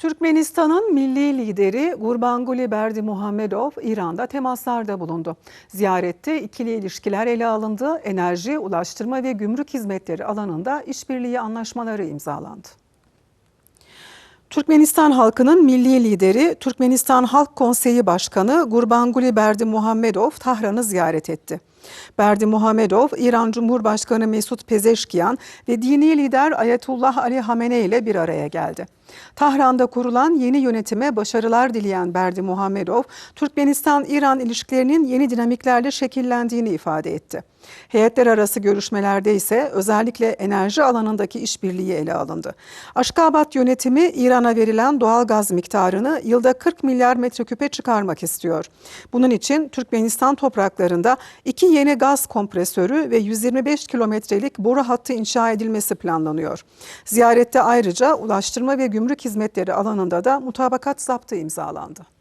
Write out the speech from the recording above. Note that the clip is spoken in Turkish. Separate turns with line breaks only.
Türkmenistan'ın milli lideri Gurbanguly Berdimuhamedov İran'da temaslarda bulundu. Ziyarette ikili ilişkiler ele alındı, enerji, ulaştırma ve gümrük hizmetleri alanında işbirliği anlaşmaları imzalandı. Türkmenistan halkının milli lideri Türkmenistan Halk Konseyi Başkanı Gurbanguly Berdimuhamedov Tahran'ı ziyaret etti. Berdimuhamedov, İran Cumhurbaşkanı Mesut Pezeşkiyan ve dini lider Ayetullah Ali Hamenei ile bir araya geldi. Tahran'da kurulan yeni yönetime başarılar dileyen Berdimuhamedov, Türkmenistan-İran ilişkilerinin yeni dinamiklerle şekillendiğini ifade etti. Heyetler arası görüşmelerde ise özellikle enerji alanındaki işbirliği ele alındı. Aşkabat yönetimi İran'a verilen doğal gaz miktarını yılda 40 milyar metreküpe çıkarmak istiyor. Bunun için Türkmenistan topraklarında iki yeni gaz kompresörü ve 125 kilometrelik boru hattı inşa edilmesi planlanıyor. Ziyarette ayrıca ulaştırma ve gümrük hizmetleri alanında da mutabakat zaptı imzalandı.